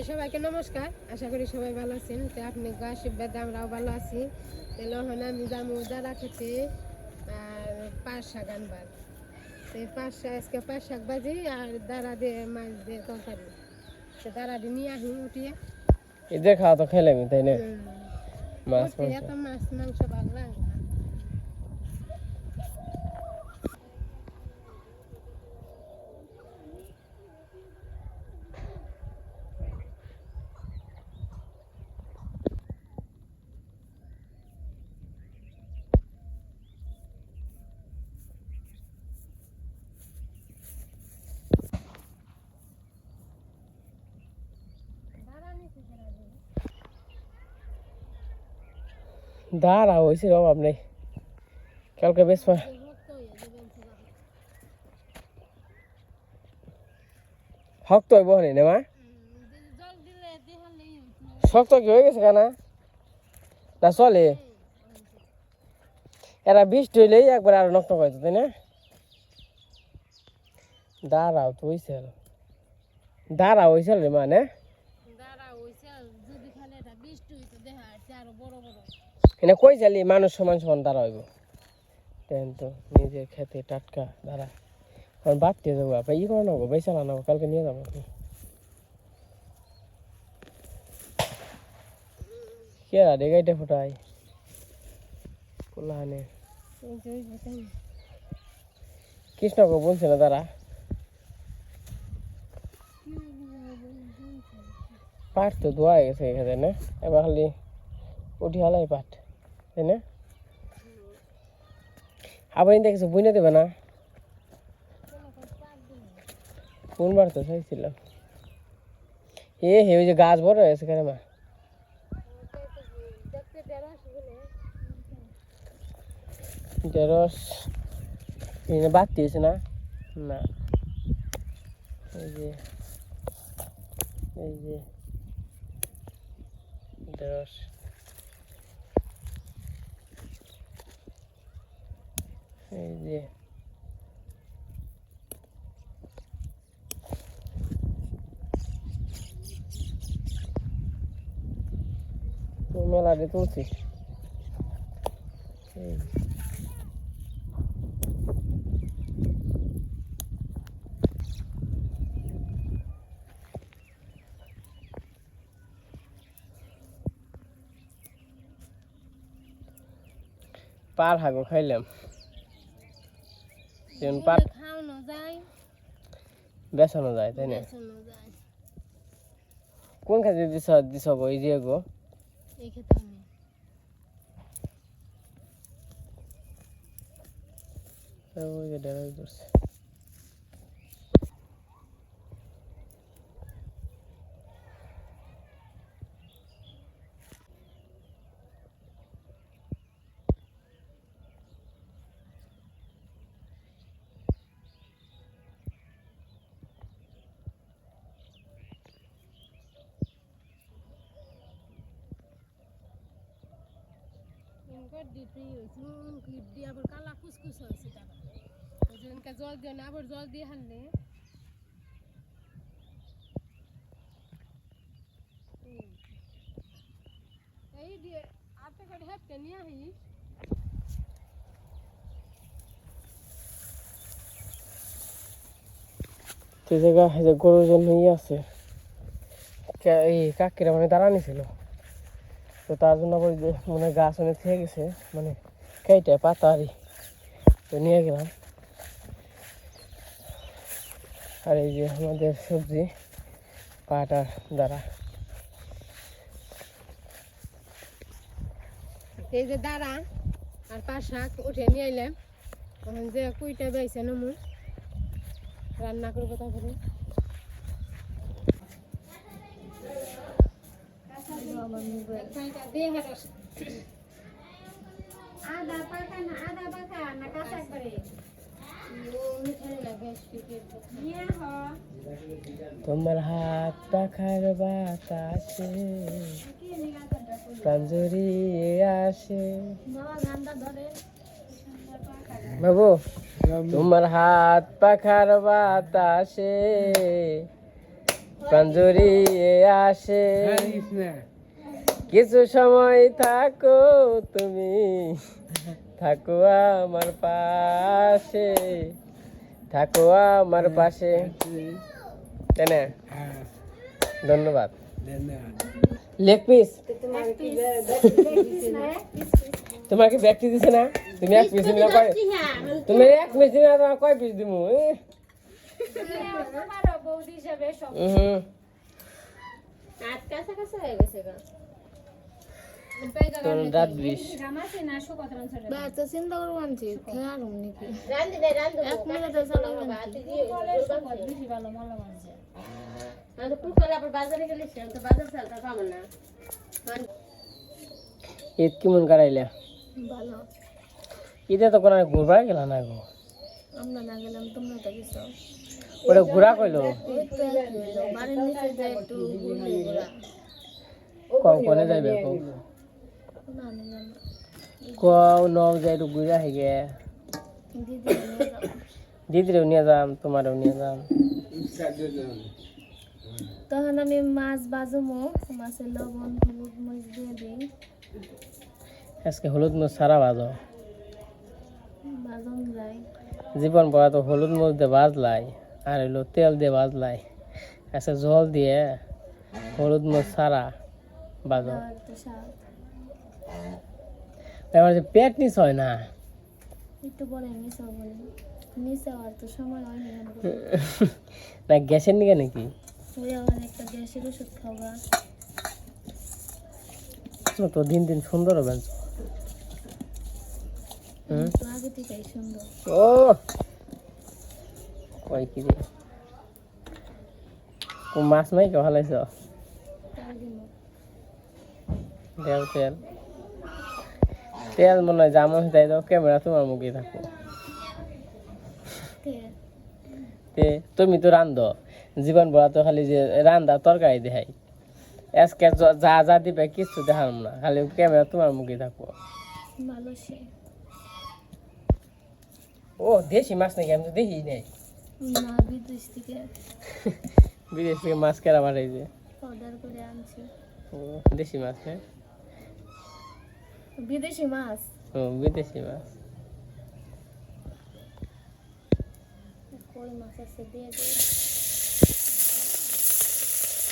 তো সবাইকে নমস্কার। আশা করি সবাই ভালো আছেন। তো আপনি আশীর্বাদে আমরাও ভালো আছি। তাহলে ওখানে আমি দাঁড়া খেতে আর পাঁচ শাক আনবার তো এই পাঁচ শাক আজকে পাঁচ শাক ভাজি আর দাঁড়া দিয়ে মাছ দিয়ে তরকারি। তো দাঁড়া দিয়ে নিয়ে আসি উঠিয়ে। এদের খাওয়া তো খেলাম তাই না? মাছ মাংস। ভালো দাঁড়া হয়েছে অভাব নেই। কালকে বেশ শক্ত হইব হনি না, মা? শক্ত কি হয়ে গেছে কেনা? না চলে? এরা বৃষ্টি হইলেই একবার আরও নষ্ট করে তাই না? দাঁড়াও তো হয়েছে দাঁড়া হয়েছে রে, মা এনে কই চালি মানুষ সমান সমান দাঁড়া হইব। তেন তো, নিজের খেতে টাটকা, দাঁড়া। কারণ দিয়ে যাব আপনার ই করে নেব বেচা নেব, কালকে নিয়ে যাব কে রে গাইটা ফুটাই। পোলাহানে। কৃষ্ণকে বলছে না, দাঁড়া। পাট তো ধোয়া গেছে এখানে এবার খালি উঠি হালাই পাট। তাই না আবার ইন্দা কিছু বুঝে দেবে না? কোনবার তো চাইছিলাম এ হে ওই যে গাছ বড় হয়েছে কেন মা ঢেঁড়স বাদ দিয়েছে না? না। এই যে এই যে ঢেঁড়স এই যে মেলা দিয়ে তুলছি এই যে। পার হাগো খাইলাম যেমন পাট খাওয়ানো যায় যায় তাই না বেচানো কোন খাতে দিছ দিছ গো এই যে গো এই খেতে আমি ওই যে ডেরাই করছে কালা কুসকুস হয়েছে তারা। ওই জল দিয়ে না এই দিয়ে আটটা করে হেঁটে নিয়ে আহিস তো জায়গা গরুর জন্য আছে। এই কাকিরা মানে দাঁড়ানি ছিল তো তার জন্য আবার যে মানে গাছ অনেক থেকে গেছে মানে কেটে পাতা আরি তো নিয়ে গেলাম। আর এই যে আমাদের সবজি পাটার দ্বারা এই যে দাঁড়া আর পাঁচ শাক উঠে নিয়ে এলাম। যে কুইটা বেয়েছে নমু। রান্না করব তারপরে। তোমার হাত পাখার বাতাসে প্রাণ জড়িয়ে আসে। বাবু, তোমার হাত পাখার বাতাসে প্রাণ জড়িয়ে আসে। কিছু সময় থাকো তুমি। থাকো আমার পাশে। থাকো আমার পাশে। তাই না? ধন্যবাদ। লেগ পিস ব্যক্তি দিছে না? তুমি এক পিস দিবে না কয় তুমি এক পিস দিবে না তোমার কয় পিস দিমু? এ? হুম তোর রাত বিশ। তো চিন্তা করব আনছি খেয়ে নাকি? এক মিনিটে ঈদ কেমন কাটাইলা? ভালো। ঈদে তো কোনো ঘুরবা গেল না গো? আমরা না গেলাম তোমরা তো গেছো। ওটা ঘুরা কইলো? কম কোনে যাইবে কম। কও নব যাই একটু ঘুরা হেগে দিদিরেও নিয়ে যাম তোমারও নিয়ে যাম। তখন আমি মাছ বাজুমো মাছের লবণ হলুদ মরিচ দিয়ে দিই। আজকে হলুদ মরিচ সারা বাজন যায় জীবন পড়া তো হলুদ মরিচ দিয়ে ভাজলাই আর হইল তেল দিয়ে ভাজলাই আচ্ছা জল দিয়ে হলুদ মরিচ সারা। ভাজো দেওয়ার তো স্বাদ আমার যে পেট নিচ হয় না? একটু পরে নিচে বলি। নিচে আর তো সময় হয় না। না গ্যাসের নিকে নাকি? ওই আবার একটা গ্যাসের ওষুধ খাওয়া। তো দিন দিন সুন্দর হবে। ও! কি রে? মাছ নাই কে ভালাইছ তাই দিন তেল মনে হয় জামা তাই দাও ক্যামেরা তোমার মুখে থাকো তে তুমি তো রান্ধ জীবন বড়া তো খালি যে রান্দা তরকারি দেখাই আজকে যা যা দিবে কিছু দেখাম না খালি ক্যামেরা তোমার মুখে থাকব ও দেশি মাছ নাকি আমি তো দেখি নাই বিদেশ থেকে বিদেশ থেকে মাছ কেরা পাঠাইছে অর্ডার করে আনছি ও দেশি মাছ হ্যাঁ বিদেশি মাছ ও বিদেশি মাছ কই মাছ আছে দিয়ে দিই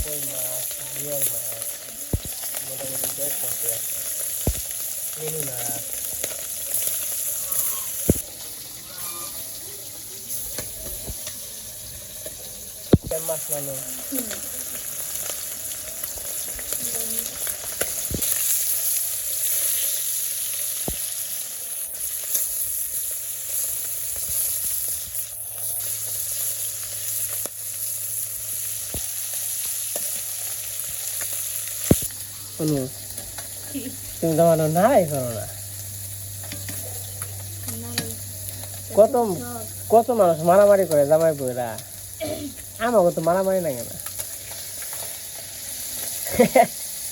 কই মাছ রিয়াল মাছ মোটামুটি দেড় মাছ আছে মিনি মাছ চিকেন মাছ মানে অনু তুমি তো মানে নাড়াই করো না। কত কত মানুষ মারামারি করে জামাই বইরা আমাকে তো মারামারি লাগে না।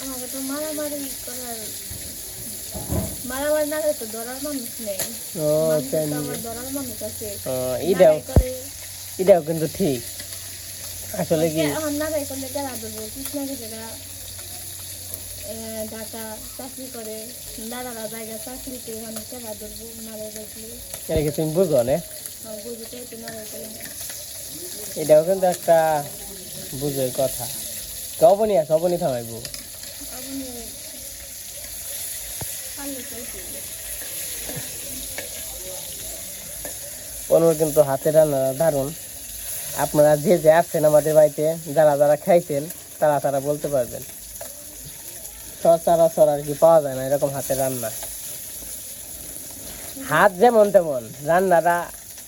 আমাকে তো মারামারি করার মারামারি না তো ধরার মানুষ নেই। ও তাই ধরার মানুষ আছে। ও, এটাও এটাও কিন্তু ঠিক। আসলে কি আমার নাড়াই করলে যারা দেবো কৃষ্ণাকে যারা ঢাকা চাকরি করে দাদারা জায়গা চাকরিতে ধরবো দেখলে তুমি বুঝো না? বুঝতে একটু এটাও কিন্তু একটা বুঝোই কথা। অবনি আছে অবনি থামাইবো কিন্তু হাতে রান্না দারুণ। আপনারা যে যে আসছেন আমাদের বাড়িতে যারা যারা খাইছেন তারা তারা বলতে পারবেন। সচরাচর আর কি পাওয়া যায় না, এরকম হাতে রান্না। হাত যেমন তেমন, রান্নাটা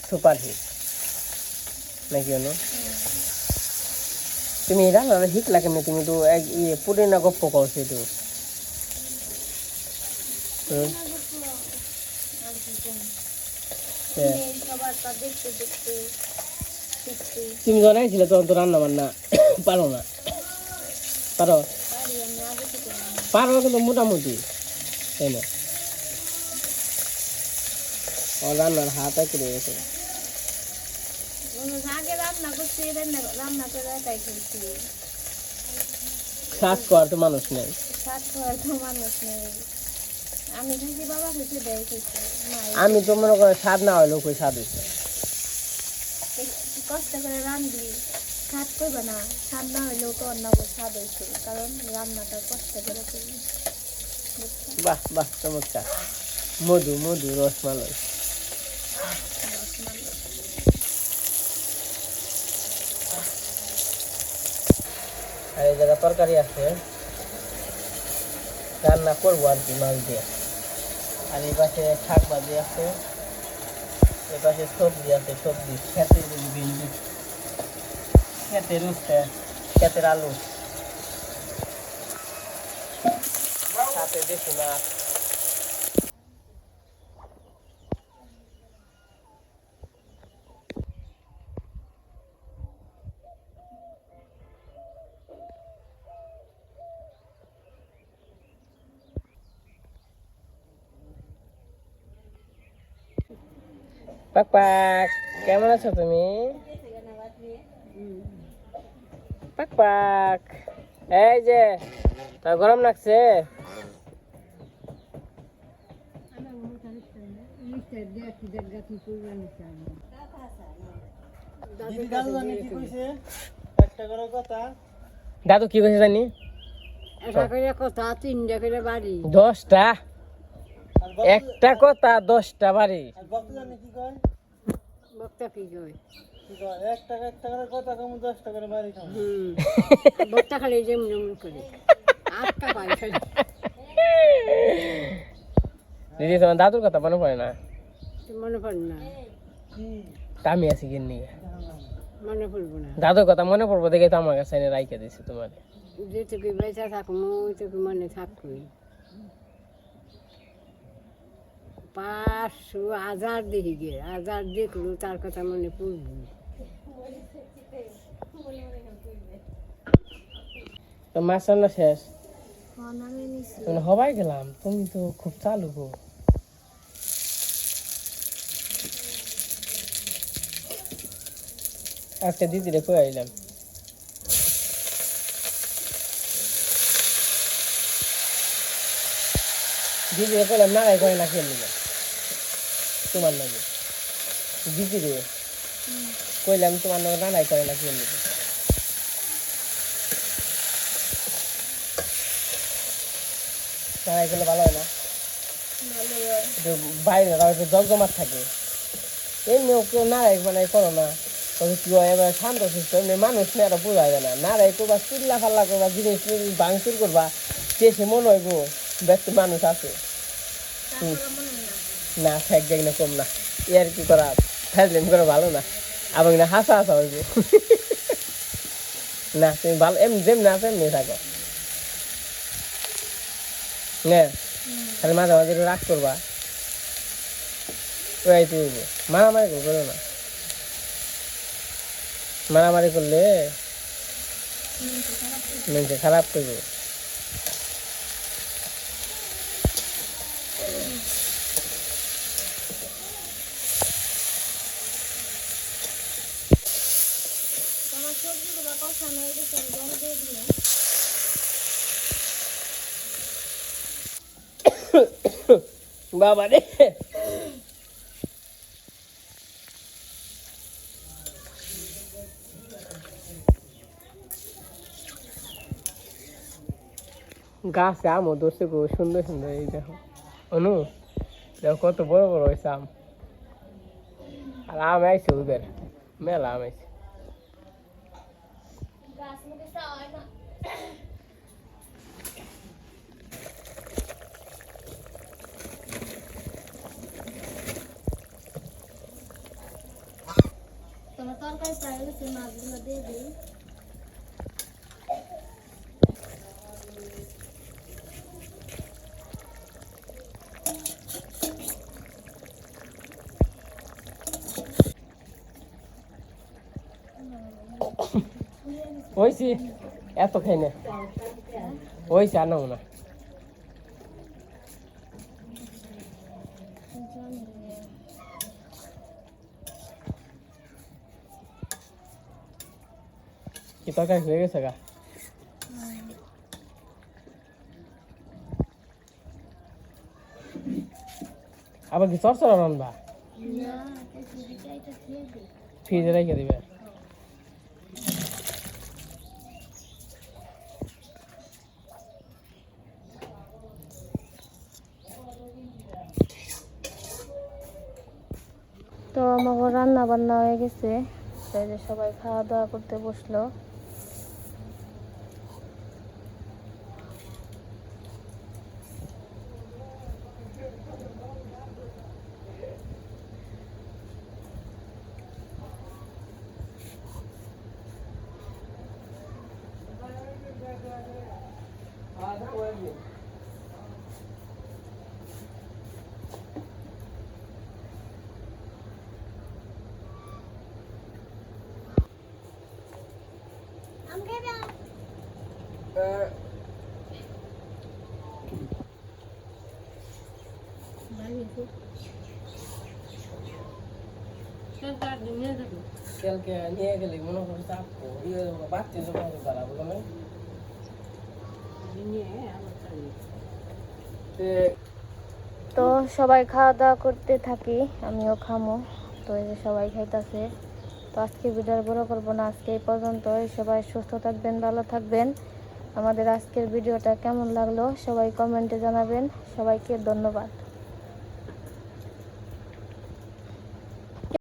সুপার হিট নাকি অনু? তুমি রান্নাটা শিখলা কেমনি? তুমি তো এক ইয়ে পুরিনা গপ্প করছ একটু তুমি জানাইছিলে তখন তো রান্না বান্না পারো না। পারো পারি? থেকে কিন্তু মোটামুটি তাই না? ও রান্নার হাত করে একাই খেয়েছি করার তো মানুষ নেই। আমি তো মনে করে স্বাদ না হলেও কই স্বাদ হয়েছে কষ্ট করে রান্ধলি স্বাদ করবে না স্বাদ না হইলেও তো অন্য স্বাদ হয়েছে কারণ রান্নাটা কষ্ট করে করি। বাহ বাহ, চমৎকার। মধু মধু, রসমালাই। আর এই জায়গা তরকারি আছে, রান্না করব আর কি মাছ দিয়ে। আর এই পাশে শাক ভাজি আছে, এই পাশে সবজি আছে, সবজি খেতের ভিন্ডি খেতের উঠছে খেতের আলু সাথে দেশি মাছ পাক পাক কেমন আছো তুমি পাক। এই যে তা গরম লাগছে? দাদু কি কইছে জানি? কথা তিনটা করে বাড়ি। দশটা। একটা কথা দশটা বাড়ি। বক্তা কি কয়? হ্যাঁ। হুম বক্তা খালি যেমন যেমন করে আটটা পাই দিদি তোমার দাদুর কথা মনে পড়ে না? মনে পড়ে না। আমি আছি কিনে মনে পড়ব না। দাদুর কথা মনে পড়ব দেখে তো আমার কাছে রাইখে দিছি তোমার। যেটুকু বেঁচে থাকব ওইটুকু মনে থাকবই পাঁচশো হাজার দেখি গে হাজার দেখল তার কথা মনে পড়ব। তো মাছ রান্না শেষ ফোন আমি হবাই গেলাম তুমি তো খুব চালু গো। আজকে দিদি রে কই আইলাম? দিদি রে কইলাম না করে না খেয়ে নিবে। তোমার লাগে। দিদি রে কইলাম তোমার নাকি নানাই করে না। করলে ভালো হয় বাইরে জমজমাট থাকে মানে করো না। তবে কি হয় এবার শান্ত সুস্থ এমনি মানুষ না বোঝা না। নাড়াই করবা চিল্লা ফাল্লা করবা জিনিস ভাঙচুর করবা শেষে মনে হইব ব্যক্তি মানুষ আছে। না। ঠেক যাই না কম না। কি করা ফ্যাজলিম করে ভালো না। আবার না হাসা হাসা হইব। না তুমি ভালো এমনি যেমনি আছে এমনি থাকো। হ্যাঁ খালি মাঝে মাঝে রাগ করবা। ওই তুই মারামারি করো না। মারামারি করলে মেনকে খারাপ করব তোমার সবজিগুলো কষানো হয়ে গেছে আমি জল দিয়ে দিলাম বাবা রে গাছে আমও ধরছে গো, সুন্দর সুন্দর, এই দেখো। অনু, দেখো কত বড় বড় হয়েছে আম। আর আম আইছে ওদের, মেলা আম আইছে গাছ মুখে চাওয়া হয় না তোমার তরকারি প্রায় গেছে মাছগুলো দিয়ে দিই হয়েছি এত খাই না হয়েছে আর নাও না কি তরকারি হয়ে গেছে গা। আবার কি চরচরা রান্না ফ্রিজে রেখে দিবে। তো আমাকে রান্না বান্না হয়ে গেছে। সবাই খাওয়া দাওয়া করতে বসল। তো সবাই খাওয়া দাওয়া করতে থাকি, আমিও খামো। তো এই যে সবাই খাইতেছে। তো আজকে ভিডিও বড় করব না, আজকে এই পর্যন্ত সবাই সুস্থ থাকবেন, ভালো থাকবেন। আমাদের আজকের ভিডিওটা কেমন লাগল, সবাই কমেন্টে জানাবেন। সবাইকে ধন্যবাদ।